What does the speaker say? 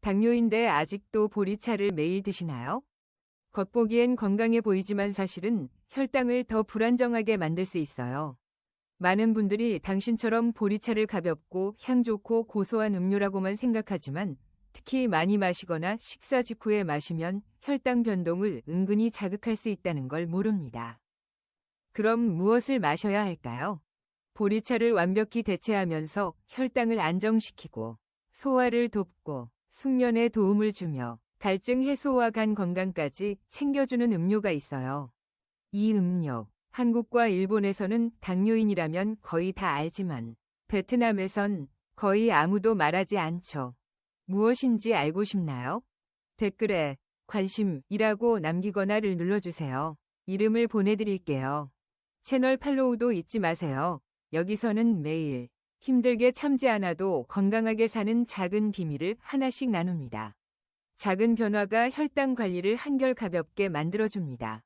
당뇨인데 아직도 보리차를 매일 드시나요? 겉보기엔 건강해 보이지만 사실은 혈당을 더 불안정하게 만들 수 있어요. 많은 분들이 당신처럼 보리차를 가볍고 향 좋고 고소한 음료라고만 생각하지만 특히 많이 마시거나 식사 직후에 마시면 혈당 변동을 은근히 자극할 수 있다는 걸 모릅니다. 그럼 무엇을 마셔야 할까요? 보리차를 완벽히 대체하면서 혈당을 안정시키고 소화를 돕고 숙면에 도움을 주며 갈증 해소와 간 건강까지 챙겨주는 음료가 있어요. 이 음료, 한국과 일본에서는 당뇨인이라면 거의 다 알지만 베트남에선 거의 아무도 말하지 않죠. 무엇인지 알고 싶나요? 댓글에 관심이라고 남기거나를 눌러주세요. 이름을 보내드릴게요. 채널 팔로우도 잊지 마세요. 여기서는 매일 힘들게 참지 않아도 건강하게 사는 작은 비밀을 하나씩 나눕니다. 작은 변화가 혈당 관리를 한결 가볍게 만들어줍니다.